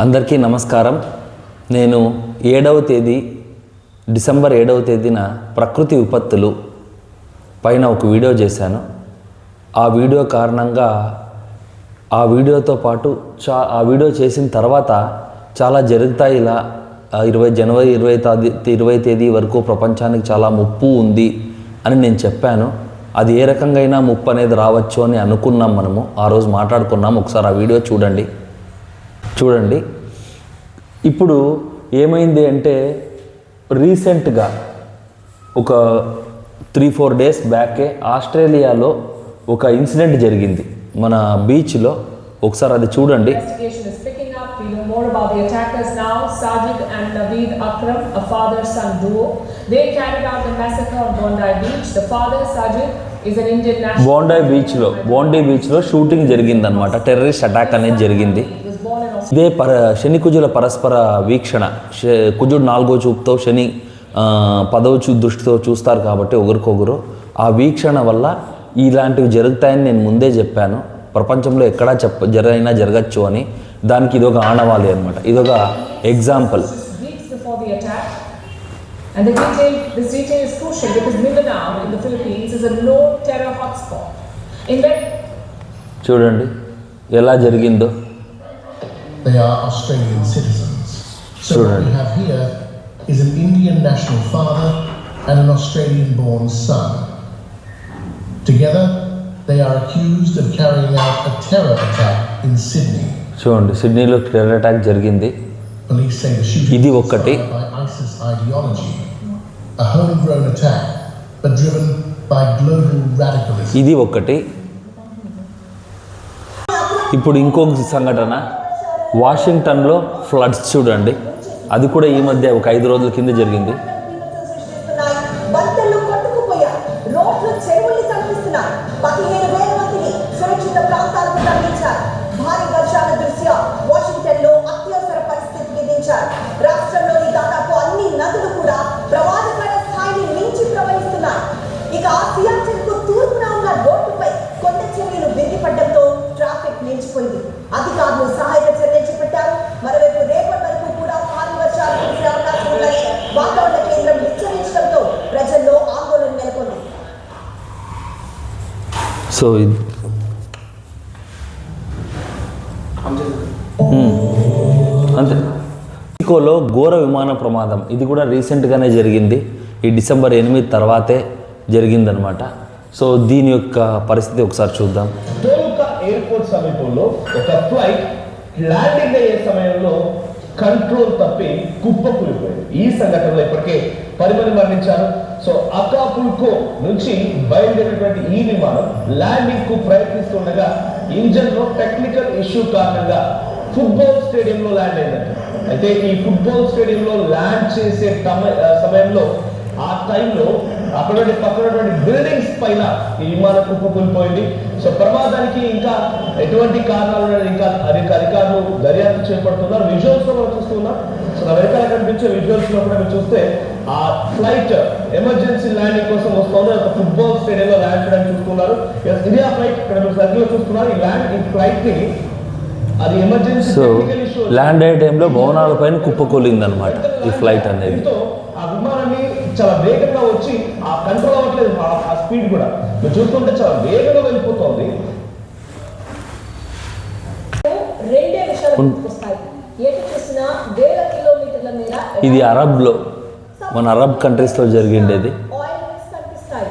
అందరికీ నమస్కారం. నేను ఏడవ తేదీ డిసెంబర్ ఏడవ తేదీన ప్రకృతి విపత్తులు పైన ఒక వీడియో చేశాను. ఆ వీడియో కారణంగా ఆ వీడియోతో పాటు చా ఆ వీడియో చేసిన తర్వాత చాలా జరుగుతాయి ఇలా ఇరవై జనవరి ఇరవై తాది ఇరవై తేదీ వరకు ప్రపంచానికి చాలా ముప్పు ఉంది అని నేను చెప్పాను. అది ఏ రకంగా అయినా ముప్పు అనేది రావచ్చు అని అనుకున్నాం మనము. ఆ రోజు మాట్లాడుకున్నాం. ఒకసారి ఆ వీడియో చూడండి. చూడండి. ఇప్పుడు ఏమైంది అంటే రీసెంట్గా ఒక త్రీ ఫోర్ డేస్ బ్యాకే ఆస్ట్రేలియాలో ఒక ఇన్సిడెంట్ జరిగింది. మన బీచ్లో ఒకసారి అది చూడండి. బోండాయ్ బీచ్లో బోండీ బీచ్లో షూటింగ్ జరిగింది అనమాట టెర్రరిస్ట్ అటాక్ అనేది జరిగింది. ఇదే పర శని కుజుల పరస్పర వీక్షణ. కుజుడు నాలుగో చూపుతో శని పదవ చూ దృష్టితో చూస్తారు కాబట్టి ఒకరికొకరు. ఆ వీక్షణ వల్ల ఇలాంటివి జరుగుతాయని నేను ముందే చెప్పాను. ప్రపంచంలో ఎక్కడా చెప్ప జరిగినా జరగచ్చు అని. దానికి ఇదొక ఆనవాళి అనమాట ఇదొక example. Just weeks before the attack. And the detail, this detail is crucial because Mindanao in the Philippines is a low terror hotspot. In fact, చూడండి ఎలా జరిగిందో. They are Australian citizens. So Sure. what we have here is an Indian national father and an Australian born son. Together, they are accused of carrying out a terror attack in Sydney. చూడండి సిడ్నీలో terror attack జరిగింది Police say the shooting ఇది was ఒక్కటి. inspired by ISIS ideology, a homegrown attack, but driven by global radicalism. ఇది ఒకటి ఇప్పుడు ఇంకొక సంఘటన వాషింగ్టన్లో ఫ్లడ్స్ చూడండి. అది కూడా ఈ మధ్య ఒక ఐదు రోజుల కింద జరిగింది. సో ఇది అంతే. మెక్సికోలో ఘోర విమాన ప్రమాదం. ఇది కూడా రీసెంట్గానే జరిగింది. ఈ డిసెంబర్ ఎనిమిది తర్వాతే జరిగిందనమాట. సో దీని యొక్క పరిస్థితి ఒకసారి చూద్దాం. ఎయిర్పోర్ట్ సమీపంలో ఒక ఫ్లైట్ ల్యాండింగ్ అయ్యే సమయంలో కంట్రోల్ తప్పి కుప్ప కూలిపోయింది ఈ సంఘటనలో ఇప్పటికే పరిమళి మరణించారు సో అకాపుల్కో నుంచి బయలుదేరినటువంటి ఈ విమానం ల్యాండింగ్కు ప్రయత్నిస్తుండగా ఇంజన్లో టెక్నికల్ ఇష్యూ కారణంగా ఫుట్బాల్ స్టేడియంలో ల్యాండ్ అయిందంట. అయితే ఈ ఫుట్బాల్ స్టేడియంలో ల్యాండ్ చేసే సమయంలో ఆ టైంలో అక్కడ పక్కనటువంటి బిల్డింగ్స్ పైన ఈ విమానం కుప్పకూలిపోయింది. సో ప్రమాదానికి ఇంకా ఎటువంటి కారణాలు ఇంకా అధిక అధికారులు దర్యాప్తు చేపడుతున్నారు. విజువల్స్లో మనం చూస్తున్నాం సో నా వెనకాల కనిపించే విజువల్స్లో కూడా మీరు చూస్తే ఆ ఫ్లైట్ ఎమర్జెన్సీ ల్యాండింగ్ కోసం వస్తుంది. ఒక ఫుట్బాల్ స్టేడియంలో ల్యాండ్ చేయడానికి చూస్తున్నారు. ఇది ఆ ఫ్లైట్ ఇక్కడ మీరు సర్కిల్ చూస్తున్నారు. ఈ ల్యాండ్ ఈ ఫ్లైట్ని అది ఎమర్జెన్సీ ల్యాండ్ అయ్యే టైంలో భవనాలపైన కుప్పకూలిందనమాట ఈ ఫ్లైట్ అనేది. ఆ విమానాన్ని చాలా వేగంగా వచ్చి ఆ కంట్రోల్ అవ్వట్లేదు. ఆ- స్పీడ్ కూడా. మీరు చూస్తుంటే చాలా వేగంగా వెళ్ళిపోతుంది. రెండే విషయాలు గుర్తుకొస్తాయి ఎటు చూసినా వేల కిలోమీటర్ల మేర ఇది అరబ్లో. మన అరబ్ కంట్రీస్లో జరిగిండేది. ఆయిల్ కనిపిస్తాయి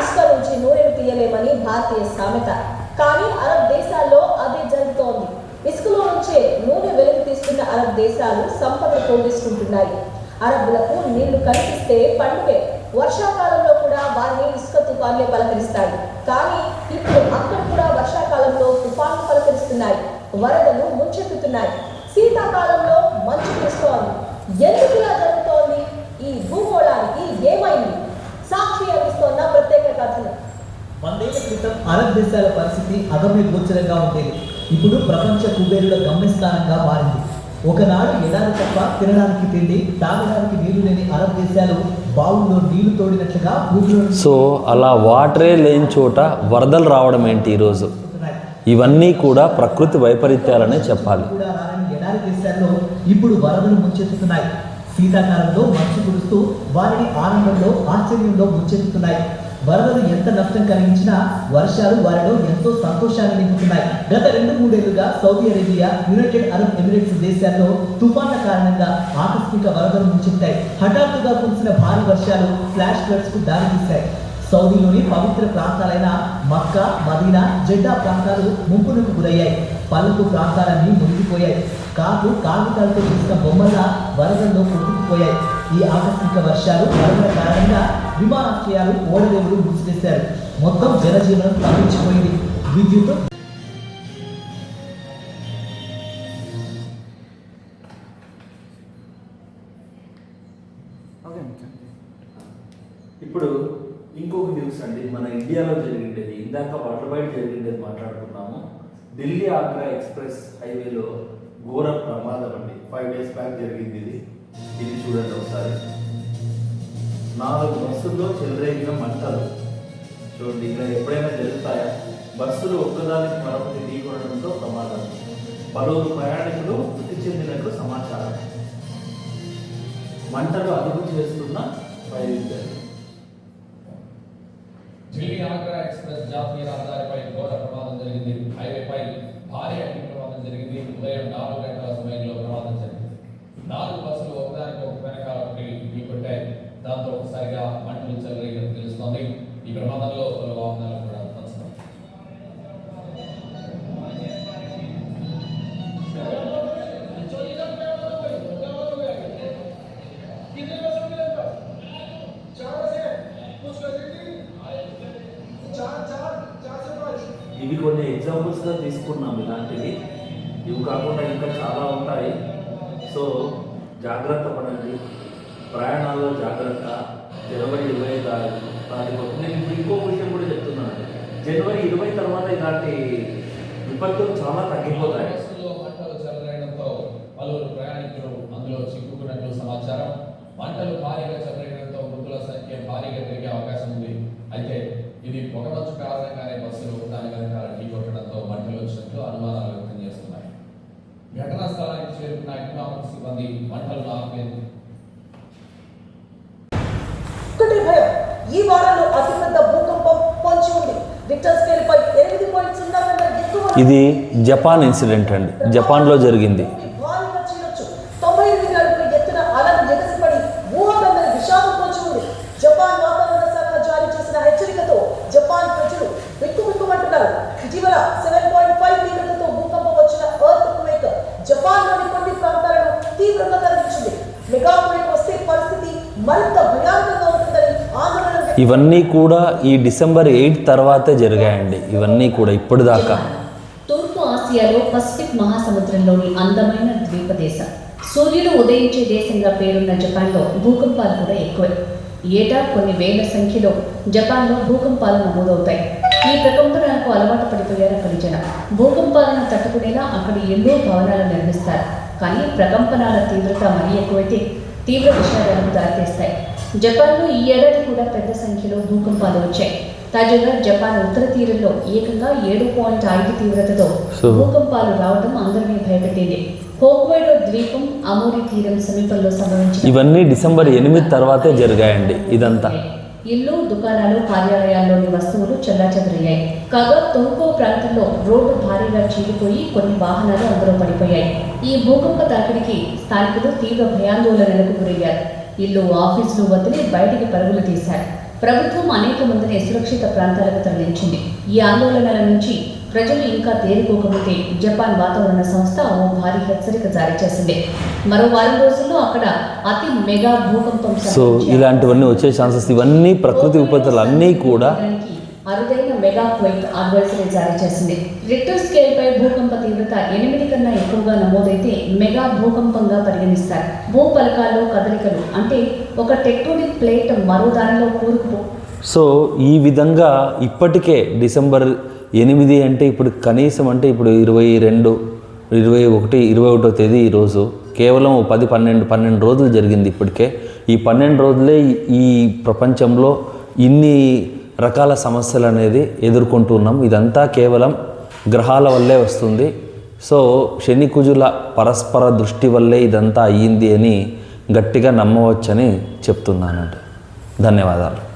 ఇసుక నుంచి నూనెను తీయలేమని భారతీయ సామెత కానీ అరబ్ దేశాల్లో అదే జరుగుతోంది. ఇసుకలో నుంచే నూనె వెలుగు తీస్తున్న అరబ్ దేశాలు సంపద పోగేసుకుంటున్నాయి అరబ్బులకు నీళ్ళు కనిపిస్తే పండుగే. వర్షాకాలంలో కూడా వారిని ఇసుక తుఫాన్లే పలకరిస్తాయి. కానీ ఇప్పుడు అక్కడ కూడా వర్షాకాలంలో తుఫాన్లు పలకరిస్తున్నాయి. వరదలు ముంచెత్తుతున్నాయి. శీతాకాలంలో మంచు కురుస్తోంది. ఎందుకు ఇలా ఈ భూగోళానికి ఏమైంది? సాక్షి అందిస్తోన్న ప్రత్యేక కథనం వందేళ్ళ క్రితం అరబ్ దేశాల పరిస్థితి అగమ్య గోచరంగా ఉండేది. ఇప్పుడు ప్రపంచ కుబేరుల గమ్యస్థానంగా మారింది. ఒకనాడు ఎడారి తప్ప తినడానికి తిండి తాగడానికి నీళ్ళు లేని అరబ్ దేశాలు బావుల్లో నీళ్ళు తోడినట్లుగా భూమిలో సో అలా వాటరే లేని చోట వరదలు రావడం ఏంటి ఈరోజు. ఇవన్నీ కూడా ప్రకృతి వైపరీత్యాలనే చెప్పాలి. ఎడారి దేశాల్లో ఇప్పుడు వరదలు ముంచెత్తుతున్నాయి. శీతాకాలంలో మంచు కురుస్తూ వారిని ఆనందంలో ఆశ్చర్యంలో ముంచెత్తుతున్నాయి వరదలు ఎంత నష్టం కలిగించినా వర్షాలు వారిలో ఎంతో సంతోషాన్ని నింపుతున్నాయి. గత రెండు మూడేళ్ళుగా Saudi Arabia United Arab Emirates దేశాల్లో తుఫాన్ల కారణంగా ఆకస్మిక వరదలు ముంచెత్తాయి హఠాత్తుగా కురిసిన భారీ వర్షాలు ఫ్లాష్ ఫ్లడ్స్కు దారితీశాయి. సౌదీలోని పవిత్ర ప్రాంతాలైన మక్కా మదీనా జెడ్డా ప్రాంతాలు ముంపునకు గురయ్యాయి. పల్లపు ప్రాంతాలన్నీ మునిగిపోయాయి. కాపు కాగితాలతో చేసిన బొమ్మల్లా వరదల్లో కొట్టుకుపోయాయి ఈ ఆకస్మిక వర్షాలు వరదల కారణంగా విమానాశ్రయాలు ఓడరేవులు మూసివేశారు. మొత్తం జనజీవనం తప్పించిపోయింది. విద్యుత్ మన ఇండియాలో జరిగిండేది ఇందాక వరల్డ్ వైడ్ జరిగిండేది మాట్లాడుకున్నాము. ఢిల్లీ ఆగ్రా ఎక్స్ప్రెస్ హైవేలో ఘోర ప్రమాదం అండి. ఫైవ్ డేస్ బ్యాక్ జరిగింది ఇది. ఇది చూడండి ఒకసారి. నాలుగు బస్సుల్లో చెలరేగిన మంటలు. చూడండి ఇక్కడ ఎప్పుడైనా జరుగుతాయా? బస్సులు ఒక్కదానికి మరొకటి ఢీకొనడంతో ప్రమాదం. పలువురు ప్రయాణికులు మృతి చెందినట్లు సమాచారం. మంటలు అదుపు చేస్తున్న జాతీయ రహదారిపై ఘోర ప్రమాదం జరిగింది. హైవేపై భారీ అగ్ని ప్రమాదం జరిగింది. ఉదయం నాలుగు గంటల సమయంలో ప్రమాదం జరిగింది. నాలుగు బస్సులు ఒకదానికి ఒక వెనకాల ఒకటి ఢీకొట్టాయి దాంతో ఒకసారిగా మంటలు చెలరేగినట్టు తెలుస్తోంది. ఈ ప్రమాదంలో పలు తీసుకున్నాం ఇలాంటివి. ఇవి కాకుండా ఇంకా చాలా ఉంటాయి. సో జాగ్రత్త పడండి. ప్రయాణాల్లో జాగ్రత్త. జనవరి ఇరవై తారీఖు నేను ఇప్పుడు ఇంకో విషయం కూడా చెప్తున్నాను. జనవరి ఇరవై తర్వాత ఇలాంటి విపత్తులు చాలా తగ్గిపోతాయి. మంటలు చెలరేగడంతో పలువురు ప్రయాణికులు అందులో చిక్కుకున్నట్లు సమాచారం మంటలు భారీగా చెలరేగడంతో మృతుల సంఖ్య భారీగా పెరిగే అవకాశం ఉంది. అయితే ఇది పొగమంచు కారణంగానే బస్సులు దాని వెనకాల ఢీకొట్టడంతో మంటలు వచ్చినట్లు అనుమానాలు వ్యక్తం చేస్తున్నాయి. ఘటనా స్థలానికి చేరుకున్న అగ్నిమాపక సిబ్బంది ఒకటే భయం. ఈ వారంలో అతిపెద్ద భూకంపం పొంచి ఉంది. రిక్టర్ స్కేల్ పై ఎనిమిది పాయింట్ సున్నా కన్నా ఎక్కువ ఇది జపాన్ ఇన్సిడెంట్ అండి. జపాన్లో జరిగింది. ఇటీవల సెవెన్ పాయింట్ ఫైవ్ తీవ్రతతో భూకంపం వచ్చిన ఎర్త్ క్వేక్ జపాన్లోని కొన్ని ప్రాంతాలను తీవ్రంగా కదిలించింది మెగా క్వేక్ వస్తే పరిస్థితి మరింత భయానకంగా ఉంటుందని ఆందోళన వ్యక్తం ఇవన్నీ కూడా ఈ డిసెంబర్ ఎయిట్ తర్వాతే జరిగాయండి. ఇవన్నీ కూడా ఇప్పటిదాకా. తూర్పు ఆసియాలో పసిఫిక్ మహాసముద్రంలోని అందమైన ద్వీప దేశం. సూర్యుడు ఉదయించే దేశంగా పేరున్న జపాన్లో భూకంపాలు కూడా ఎక్కువే. ఏటా కొన్ని వేల సంఖ్యలో జపాన్లో భూకంపాలు నమోదవుతాయి. ఈ ప్రకంపనలకు అలవాటు పడిపోయారు అక్కడి జనం భూకంపాలను తట్టుకునేలా అక్కడి ఎన్నో భవనాలు నిర్మిస్తారు. కానీ ప్రకంపనాల తీవ్రత మరీ ఎక్కువైతే తీవ్ర విషయాలకు దారితీస్తాయి. జపాన్లో ఈ ఏడాది కూడా పెద్ద సంఖ్యలో భూకంపాలు వచ్చాయి. తాజాగా జపాన్ ఉత్తర తీరంలో ఏకంగా ఏడు పాయింట్ ఐదు తీవ్రతతో భూకంపాలు రావడం అందరినీ భయపెట్టింది. హోక్వైడో ద్వీపం అమోరి తీరం సమీపంలో సంభవించిన ఇవన్నీ డిసెంబర్ ఎనిమిది తర్వాతే జరిగాయండి ఇదంతా. ఇల్లు దుకాణాలు కార్యాలయాల్లోని వస్తువులు చెల్లాచెదరయ్యాయి. కాగా తొంకో ప్రాంతంలో రోడ్డు భారీగా చీలిపోయి కొన్ని వాహనాలు అందులో పడిపోయాయి. ఈ భూకంప తాకిడికి స్థానికులు తీవ్ర భయాందోళనలకు గురయ్యారు. ఇల్లు ఆఫీసులు వదిలి బయటికి పరుగులు తీశారు. ప్రభుత్వం అనేక మందిని సురక్షిత ప్రాంతాలకు తరలించింది. ఈ ఆందోళనల నుంచి ప్రజలు ఇంకా తేరుకోకముందే జపాన్ వాతావరణ సంస్థ ఓ భారీ హెచ్చరిక జారీ చేసింది. మరో వారం రోజుల్లో అక్కడ అతి మెగా భూకంపం సో ఇలాంటివన్నీ వచ్చే ఛాన్సెస్ ఇవన్నీ ప్రకృతి విపత్తులు అన్నీ కూడా అరుదైన మెగా క్వైట్ అడ్వైజరీ జారీ చేసింది. రిక్టర్ స్కేల్ పై భూకంప తీవ్రత ఎనిమిది కన్నా ఎక్కువగా నమోదైతే మెగా భూకంపంగా పరిగణిస్తారు. భూపలకాల్లో కదలికలు అంటే ఒక టెక్టోనిక్ ప్లేట్ మరో దానిలో కూరుకుపో సో ఈ విధంగా ఇప్పటికే డిసెంబర్ ఎనిమిది అంటే ఇప్పుడు కనీసం అంటే ఇప్పుడు ఇరవై రెండు ఇరవై ఒకటి ఇరవై ఒకటో తేదీ ఈరోజు కేవలం పది పన్నెండు పన్నెండు రోజులు జరిగింది ఇప్పటికే. ఈ పన్నెండు రోజులే ఈ- ఈ ప్రపంచంలో ఇన్ని రకాల సమస్యలు అనేది ఎదుర్కొంటున్నాం ఇదంతా కేవలం గ్రహాల వల్లే వస్తుంది. సో శని కుజుల పరస్పర దృష్టి వల్లే ఇదంతా అయ్యింది అని గట్టిగా నమ్మవచ్చని చెప్తున్నానండి. ధన్యవాదాలు.